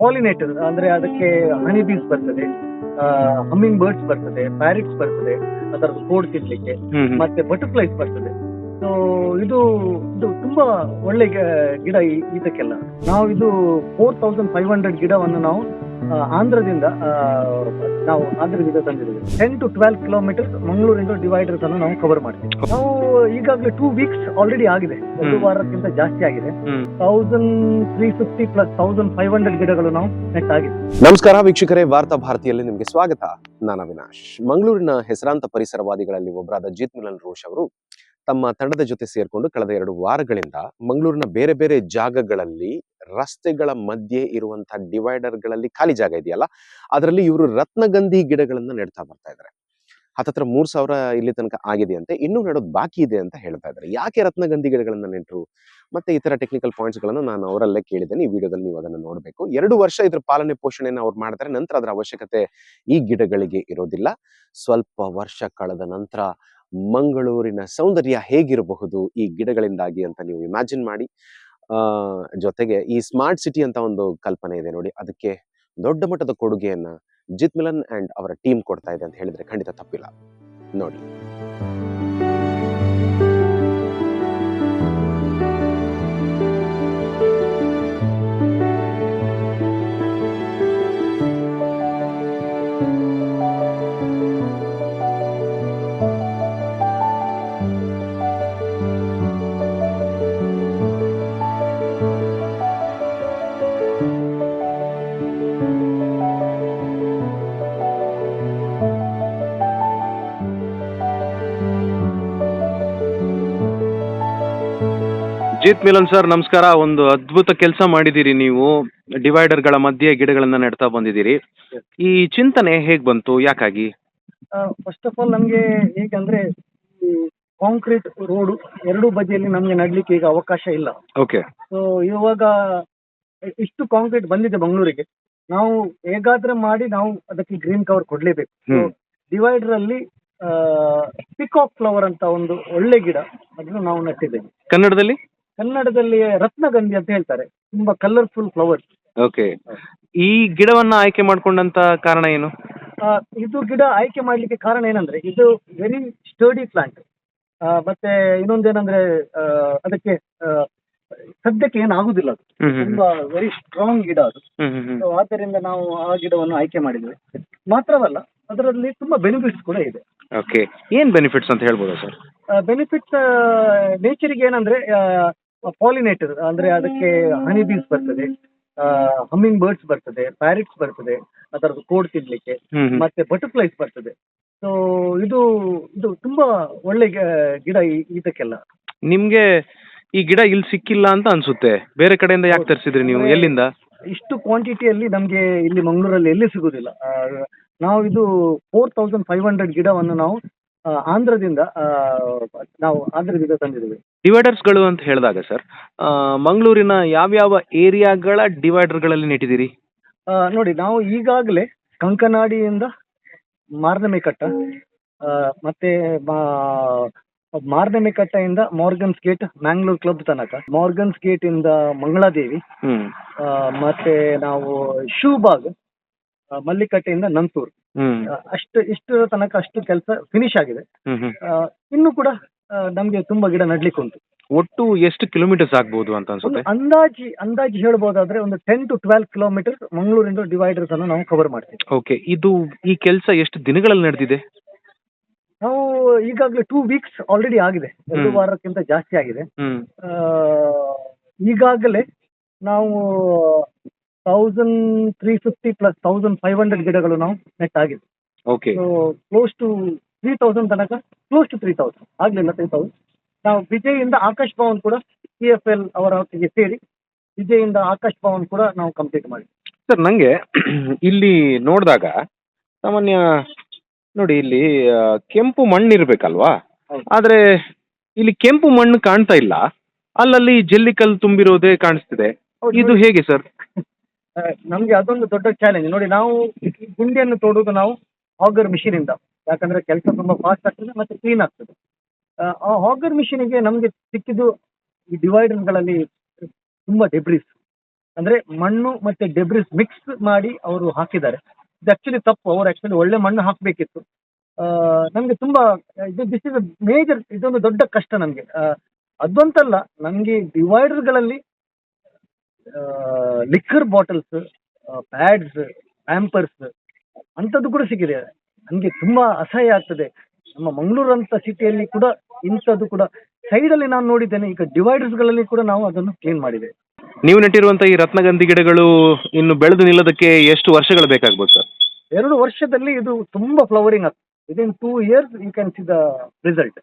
ಪಾಲಿನೇಟರ್ ಅಂದ್ರೆ ಅದಕ್ಕೆ honey bees ಬರ್ತದೆ ಹಮ್ಮಿಂಗ್ ಬರ್ಡ್ಸ್ ಬರ್ತದೆ ಪ್ಯಾರಿಟ್ಸ್ ಬರ್ತದೆ ಅದರ ಕೋಡ್ ತಿನ್ಲಿಕ್ಕೆ ಮತ್ತೆ ಬಟರ್ಫ್ಲೈಸ್ ಬರ್ತದೆ. ಸೊ ಇದು ಇದು ತುಂಬಾ ಒಳ್ಳೆ ಗಿಡ ಇದಕ್ಕೆಲ್ಲ. ನಾವು ಇದು ಫೋರ್ ತೌಸಂಡ್ ಫೈವ್ ಹಂಡ್ರೆಡ್ ಗಿಡವನ್ನು ನಾವು ಆಂಧ್ರದಿಂದ ನಾವು ಆಂಧ್ರದಿಂದ ತಂದಿದ್ದೀವಿ. ಟೆನ್ ಟು ಟ್ವೆಲ್ ಕಿಲೋಮೀಟರ್ಸ್ ಮಂಗಳೂರಿಂದ ಡಿವೈಡರ್ಸ್ ಅನ್ನು ನಾವು ಕವರ್ ಮಾಡ್ತೀವಿ. ನಾವು ಈಗಾಗಲೇ ಟೂ ವೀಕ್ಸ್ ಆಲ್ರೆಡಿ ಆಗಿದೆ. ಒಂದು ವಾರಕ್ಕಿಂತ ಜಾಸ್ತಿ ಆಗಿದೆ. Thousand three fifty plus thousand five hundred ಗಿಡಗಳು ನಾವು ನೆಟ್ ಆಗಿದೆ. ನಮಸ್ಕಾರ ವೀಕ್ಷಕರೇ ವಾರ್ತಾ ಭಾರತಿಯಲ್ಲಿ ನಿಮಗೆ ಸ್ವಾಗತ. ನಾನು ಅವಿನಾಶ್ ಮಂಗಳೂರಿನ ಹೆಸರಾಂತ ಪರಿಸರವಾದಿಗಳಲ್ಲಿ ಒಬ್ಬರಾದ ಜಿತ್ ಮಿಲನ್ ರೋಷ್ ಅವರು ತಮ್ಮ ತಂಡದ ಜೊತೆ ಸೇರಿಕೊಂಡು ಕಳೆದ ಎರಡು ವಾರಗಳಿಂದ ಮಂಗಳೂರಿನ ಬೇರೆ ಬೇರೆ ಜಾಗಗಳಲ್ಲಿ ರಸ್ತೆಗಳ ಮಧ್ಯೆ ಇರುವಂತಹ ಡಿವೈಡರ್ಗಳಲ್ಲಿ ಖಾಲಿ ಜಾಗ ಇದೆಯಲ್ಲ, ಅದರಲ್ಲಿ ಇವರು ರತ್ನಗಂಧಿ ಗಿಡಗಳನ್ನು ನೆಡ್ತಾ ಬರ್ತಾ ಇದ್ದಾರೆ ಹತ್ತತ್ರ ಮೂರ್ ಸಾವಿರ ಇಲ್ಲಿ ತನಕ ಆಗಿದೆಯಂತೆ, ಇನ್ನೂ ನೆಡೋದು ಬಾಕಿ ಇದೆ ಅಂತ ಹೇಳ್ತಾ ಇದ್ದಾರೆ ಯಾಕೆ ರತ್ನಗಂಧಿ ಗಿಡಗಳನ್ನ ನೆಂಟರು? ಮತ್ತೆ ಇತರ ಟೆಕ್ನಿಕಲ್ ಪಾಯಿಂಟ್ಸ್ಗಳನ್ನು ನಾನು ಅವರಲ್ಲೇ ಕೇಳಿದ್ದೇನೆ, ಈ ವಿಡಿಯೋದಲ್ಲಿ ನೀವು ಅದನ್ನು ನೋಡಬೇಕು. ಎರಡು ವರ್ಷ ಇದ್ರ ಪಾಲನೆ ಪೋಷಣೆಯನ್ನು ಅವ್ರು ಮಾಡ್ತಾರೆ, ನಂತರ ಅದರ ಅವಶ್ಯಕತೆ ಈ ಗಿಡಗಳಿಗೆ ಇರೋದಿಲ್ಲ. ಸ್ವಲ್ಪ ವರ್ಷ ಕಳೆದ ನಂತರ ಮಂಗಳೂರಿನ ಸೌಂದರ್ಯ ಹೇಗಿರಬಹುದು ಈ ಗಿಡಗಳಿಂದಾಗಿ ಅಂತ ನೀವು ಇಮ್ಯಾಜಿನ್ ಮಾಡಿ. ಜೊತೆಗೆ ಈ ಸ್ಮಾರ್ಟ್ ಸಿಟಿ ಅಂತ ಒಂದು ಕಲ್ಪನೆ ಇದೆ ನೋಡಿ. ಅದಕ್ಕೆ ದೊಡ್ಡ ಮಟ್ಟದ ಕೊಡುಗೆಯನ್ನ ಜಿತ್ ಮಿಲನ್ ಅಂಡ್ ಅವರ ಟೀಮ್ ಕೊಡ್ತಾ ಇದೆ ಅಂತ ಹೇಳಿದ್ರೆ ಖಂಡಿತ ತಪ್ಪಿಲ್ಲ. ನೋಡಿ. ಜಿತ್ ಮಿಲನ್ ಸರ್ ನಮಸ್ಕಾರ. ಒಂದು ಅದ್ಭುತ ಕೆಲಸ ಮಾಡಿದ್ದೀರಿ ನೀವು. ಡಿವೈಡರ್ಗಳ ಮಧ್ಯೆ ಗಿಡಗಳನ್ನ ನೆಡ್ತಾ ಬಂದಿದ್ದೀರಿ. ಈ ಚಿಂತನೆ ಹೇಗ್ ಬಂತು? ಯಾಕಾಗಿ? ಫಸ್ಟ್ ಆಫ್ ಆಲ್ ನಮಗೆ ಹೇಗಂದ್ರೆ ಕಾಂಕ್ರೀಟ್ ರೋಡು ಎರಡೂ ಬದಿಯಲ್ಲಿ ನಮಗೆ ನಡ್ಲಿಕ್ಕೆ ಈಗ ಅವಕಾಶ ಇಲ್ಲ. ಓಕೆ ಸೊ ಇವಾಗ ಇಷ್ಟು ಕಾಂಕ್ರೀಟ್ ಬಂದಿದೆ ಮಂಗಳೂರಿಗೆ ನಾವು ಹೇಗಾದ್ರೆ ಮಾಡಿ ನಾವು ಅದಕ್ಕೆ ಗ್ರೀನ್ ಕವರ್ ಕೊಡ್ಲೇಬೇಕು. ಹ್ಮ್. ಡಿವೈಡರ್ ಅಲ್ಲಿ ಪಿಕಾಕ್ ಫ್ಲವರ್ ಅಂತ ಒಂದು ಒಳ್ಳೆ ಗಿಡ ಅದನ್ನು ನಾವು ನೆಟ್ಟಿದ್ದೇವೆ. ಕನ್ನಡದಲ್ಲಿ? ಕನ್ನಡದಲ್ಲಿ ರತ್ನಗಂಧಿ ಅಂತ ಹೇಳ್ತಾರೆ. ತುಂಬಾ ಕಲರ್ಫುಲ್ ಫ್ಲವರ್ ಓಕೆ ಈ ಗಿಡವನ್ನ ಆಯ್ಕೆ ಮಾಡ್ಕೊಂಡಂತ ಕಾರಣ ಏನು? ಇದು ಗಿಡ ಆಯ್ಕೆ ಮಾಡ್ಲಿಕ್ಕೆ ಕಾರಣ ಏನಂದ್ರೆ ಇದು ವೆರಿ ಸ್ಟರ್ಡಿ ಪ್ಲಾಂಟ್ ಮತ್ತೆ ಇನ್ನೊಂದೇನಂದ್ರೆ ಆ, ಅದಕ್ಕೆ ಆ, ಸದ್ಯಕ್ಕೆ ಏನಾಗುದಿಲ್ಲ ಅದು. ಹ್ಮ್ ಹ್ಮ್ ತುಂಬಾ ವೆರಿ ಸ್ಟ್ರಾಂಗ್ ಗಿಡ ಅದು. ಹ್ಮ್ ಹ್ಮ್ ಹ್ಮ್. So, ಆದ್ದರಿಂದ ನಾವು ಆ ಗಿಡವನ್ನು ಆಯ್ಕೆ ಮಾಡಿದ್ವಿ. ಮಾತ್ರವಲ್ಲ ಅದರಲ್ಲಿ ತುಂಬಾ ಬೆನಿಫಿಟ್ಸ್ ಕೂಡ ಇದೆ. ಓಕೆ ಏನ್ ಬೆನಿಫಿಟ್ಸ್ ಅಂತ ಹೇಳ್ಬೋದಾ ಸರ್? ಬೆನಿಫಿಟ್ಸ್ ನೇಚರಿಗೆ ಏನಂದ್ರೆ ಪಾಲಿನೇಟರ್ ಅಂದ್ರೆ ಅದಕ್ಕೆ ಹನಿ ಬೀಸ್ ಬರ್ತದೆ ಹಮ್ಮಿಂಗ್ ಬರ್ಡ್ಸ್ ಬರ್ತದೆ ಪ್ಯಾರಿಟ್ಸ್ ಬರ್ತದೆ ಅದರದ್ದು ಕೋಡ್ ತಿನ್ಲಿಕ್ಕೆ ಮತ್ತೆ ಬಟರ್ಫ್ಲೈಸ್ ಬರ್ತದೆ. ಸೊ ಇದು ಇದು ತುಂಬಾ ಒಳ್ಳೆ ಗಿಡ ಇದಕ್ಕೆಲ್ಲ. ನಿಮ್ಗೆ ಈ ಗಿಡ ಇಲ್ಲಿ ಸಿಕ್ಕಿಲ್ಲ ಅಂತ ಅನ್ಸುತ್ತೆ. ಬೇರೆ ಕಡೆಯಿಂದ ಯಾಕೆ ತರಿಸಿದ್ರಿ ನೀವು? ಎಲ್ಲಿಂದ? ಇಷ್ಟು ಕ್ವಾಂಟಿಟಿಯಲ್ಲಿ ನಮಗೆ ಇಲ್ಲಿ ಮಂಗಳೂರಲ್ಲಿ ಎಲ್ಲಿ ಸಿಗುದಿಲ್ಲ. ನಾವು ಇದು ಫೋರ್ ತೌಸಂಡ್ ಫೈವ್ ಹಂಡ್ರೆಡ್ ಗಿಡವನ್ನು ನಾವು ಆಂಧ್ರದಿಂದ ನಾವು ಆಂಧ್ರದಿಂದ ತಂದಿದ್ದೇವೆ. ಡಿವೈಡರ್ಸ್ಗಳು ಅಂತ ಹೇಳಿದಾಗ ಸರ್ ಮಂಗಳೂರಿನ ಯಾವ್ಯಾವ ಏರಿಯಾಗಳ ಡಿವೈಡರ್ಗಳಲ್ಲಿ ನೆಟ್ಟಿದ್ದೀರಿ? ಆ, ನೋಡಿ ನಾವು ಈಗಾಗಲೇ ಕಂಕನಾಡಿಯಿಂದ ಮಾರ್ನಮೆಕಟ್ಟ ಆ, ಮತ್ತೆ ಮಾ- ಮಾರ್ನಮೆಕಟ್ಟೆಯಿಂದ ಮಾರ್ಗನ್ಸ್ ಗೇಟ್ ಮ್ಯಾಂಗ್ಳೂರ್ ಕ್ಲಬ್ ತನಕ. ಮಾರ್ಗನ್ಸ್ ಗೇಟ್ ಇಂದ ಮಂಗಳಾದೇವಿ ಹ್ಮ್. ಆ, ಮತ್ತೆ ನಾವು ಶೂಬಾಗ್ ಆ, ಮಲ್ಲಿಕಟ್ಟೆಯಿಂದ ನಂತೂರ್. ಅಷ್ಟು ಇಷ್ಟು ತನಕ ಅಷ್ಟು ಕೆಲಸ ಫಿನಿಶ್ ಆಗಿದೆ. ಆ, ಇನ್ನು ಕೂಡ ಆ, ನಮ್ಗೆ ತುಂಬಾ ಗಿಡ ನಡ್ಲಿಕ್ಕೆ ಉಂಟು. ಒಟ್ಟು ಎಷ್ಟು ಕಿಲೋಮೀಟರ್ಸ್ ಆಗ್ಬಹುದು ಅಂತ ಒಂದು ಅನ್ಸುತ್ತೆ ಅಂದಾಜಿ ಅಂದಾಜಿ ಹೇಳ್ಬೋದಾದ್ರೆ ಒಂದು ಟೆನ್ ಟು ಟ್ವೆಲ್ ಕಿಲೋಮೀಟರ್ ಮಂಗಳೂರಿಂದ ಡಿವೈಡರ್ಸ್ ಅನ್ನು ನಾವು ಕವರ್ ಮಾಡ್ತೀವಿ. ಓಕೆ ಇದು ಈ ಕೆಲಸ ಎಷ್ಟು ದಿನಗಳಲ್ಲಿ ನಡೆದಿದೆ? ನಾವು ಈಗಾಗಲೇ ಟೂ ವೀಕ್ಸ್ ಆಲ್ರೆಡಿ ಆಗಿದೆ. ಎರಡು ಹ್ಮ್. ವಾರಕ್ಕಿಂತ ಜಾಸ್ತಿ ಆಗಿದೆ. ಹ್ಮ್. ಆ, ಈಗಾಗಲೇ ನಾವು thousand three fifty plus thousand five hundred ಗಿಡಗಳು ನಾವು ನೆಟ್ ಆಗಿದೆ okay so close to three thousand ತನಕ ಕ್ಲೋಸ್ ಟು ತ್ರೀ ತೌಸಂಡ್ ಆಗಲಿಲ್ಲ ತ್ರೀ ತೌಸಂಡ್ ನಾವು ವಿಜಯಿಂದ ಆಕಾಶ್ ಭವನ್ ಕೂಡ ಸಿ ಎಫ್ ಎಲ್ ಅವರ ಒಟ್ಟಿಗೆ ಸೇರಿ ವಿಜಯಿಂದ ಆಕಾಶ್ ಭವನ್ ಕೂಡ ನಾವು ಕಂಪ್ಲೀಟ್ ಮಾಡಿ ಸರ್ ನಂಗೆ ಇಲ್ಲಿ ನೋಡಿದಾಗ ಸಾಮಾನ್ಯ ನೋಡಿ ಇಲ್ಲಿ ಆ, ಕೆಂಪು ಮಣ್ಣು ಇರ್ಬೇಕಲ್ವಾ? ಹೌದು. ಆದ್ರೆ ಇಲ್ಲಿ ಕೆಂಪು ಮಣ್ಣು ಕಾಣ್ತಾ ಇಲ್ಲ. ಅಲ್ಲಲ್ಲಿ ಜಲ್ಲಿಕಲ್ಲು ತುಂಬಿರೋದೇ ಕಾಣಿಸ್ತಿದೆ. ಇದು ಹೇಗೆ ಸರ್? ನಮ್ಗೆ ಅದೊಂದು ದೊಡ್ಡ ಚಾಲೆಂಜ್ ನೋಡಿ ನಾವು ಗುಂಡಿಯನ್ನು ತೋಡುವುದು ನಾವು ಹಾಗರ್ ಮಿಷಿನ್ ಇಂದ. ಯಾಕಂದ್ರೆ ಕೆಲಸ ತುಂಬಾ ಫಾಸ್ಟ್ ಆಗ್ತದೆ ಮತ್ತೆ ಕ್ಲೀನ್ ಆಗ್ತದೆ. ಆ, ಹಾಗರ್ ಮಿಷಿನಿಗೆ ನಮ್ಗೆ ಸಿಕ್ಕಿದ್ದು ಈ ಡಿವೈಡರ್ಗಳಲ್ಲಿ ತುಂಬಾ ಡೆಬ್ರಿಸ್ ಅಂದ್ರೆ ಮಣ್ಣು ಮತ್ತೆ ಡೆಬ್ರಿಸ್ ಮಿಕ್ಸ್ ಮಾಡಿ ಅವರು ಹಾಕಿದ್ದಾರೆ. ಇದು ಆಕ್ಚುಲಿ ತಪ್ಪು. ಅವರು ಆಕ್ಚುಲಿ ಒಳ್ಳೆ ಮಣ್ಣು ಹಾಕಬೇಕಿತ್ತು. ನಮಗೆ ತುಂಬಾ ಇದು ದಿಸ್ ಇಸ್ ಮೇಜರ್ ಇದೊಂದು ದೊಡ್ಡ ಕಷ್ಟ ನಮಗೆ. ಅದಂತಲ್ಲ ನಮಗೆ ಡಿವೈಡರ್ಗಳಲ್ಲಿ ಲಿಕ್ಕರ್ ಬಾಟಲ್ಸ್ ಪ್ಯಾಡ್ಸ್ ಪ್ಯಾಂಪರ್ಸ್ ಅಂಥದ್ದು ಕೂಡ ಸಿಕ್ಕಿದೆ. ನನಗೆ ತುಂಬಾ ಅಸಹ್ಯ ಆಗ್ತದೆ. ನಮ್ಮ ಮಂಗಳೂರು ಅಂತ ಸಿಟಿಯಲ್ಲಿ ಕೂಡ ಇಂಥದ್ದು ಕೂಡ. ಸೈಡಲ್ಲಿ ನಾನು ನೋಡಿದ್ದೇನೆ ಈಗ ಡಿವೈಡರ್ಸ್ಗಳಲ್ಲಿ ಕೂಡ ನಾವು ಅದನ್ನು ಕ್ಲೀನ್ ಮಾಡಿದೆ ನೀವು ನೆಟ್ಟಿರುವಂತ ಈ ರತ್ನಗಂಧಿ ಗಿಡಗಳು ಇನ್ನು ಬೆಳೆದು ನಿಲ್ಲೋದಕ್ಕೆ ಎಷ್ಟು ವರ್ಷಗಳು ಬೇಕಾಗ್ಬೋದು ಸರ್? ಎರಡು ವರ್ಷದಲ್ಲಿ ಇದು ತುಂಬಾ ಫ್ಲವರಿಂಗ್ ಆಗ್ತದೆ. Within two years you can see the result